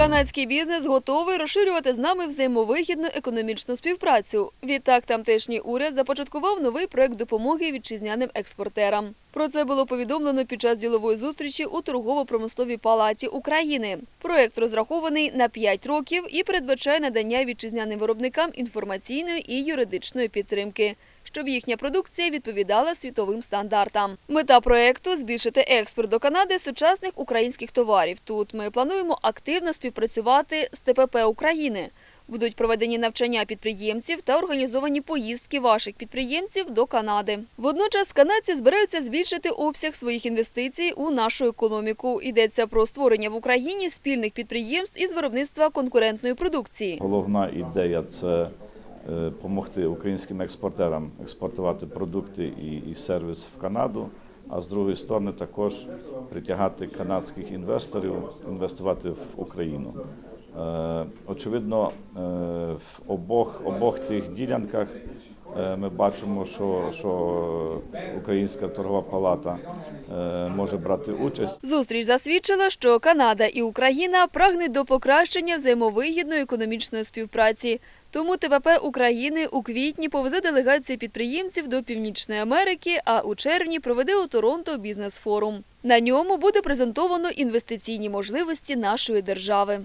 Канадський бізнес готовий розширювати з нами взаємовигідну економічну співпрацю. Відтак, тамтешній уряд започаткував новий проект допомоги вітчизняним експортерам. Про це було повідомлено під час ділової зустрічі у торгово-промисловій палаті України. Проект розрахований на 5 років і передбачає надання вітчизняним виробникам інформаційної і юридичної підтримки. Щоб їхня продукція відповідала світовим стандартам. Мета проекту збільшити експорт до Канади сучасних українських товарів. Тут ми плануємо активно співпрацювати з ТПП України. Будуть проведені навчання підприємців та організовані поїздки ваших підприємців до Канади. Водночас канадці збираються збільшити обсяг своїх інвестицій у нашу економіку. Йдеться про створення в Україні спільних підприємств із виробництва конкурентної продукції. Головна ідея це допомогти українським експортерам експортувати продукти і, і сервіс в Канаду. А з другої сторони також притягати канадських інвесторів, інвестувати в Україну. Е, Очевидно, е, в обох, обох тих ділянках е, ми бачимо, що, що Українська торгова палата е, може брати участь. Зустріч засвідчила, що Канада і Україна прагнуть до покращення взаємовигідної економічної співпраці. Тому ТПП України у квітні повезе делегацію підприємців до Північної Америки, а у червні проведе у Торонто бізнес-форум. На ньому буде презентовано інвестиційні можливості нашої держави.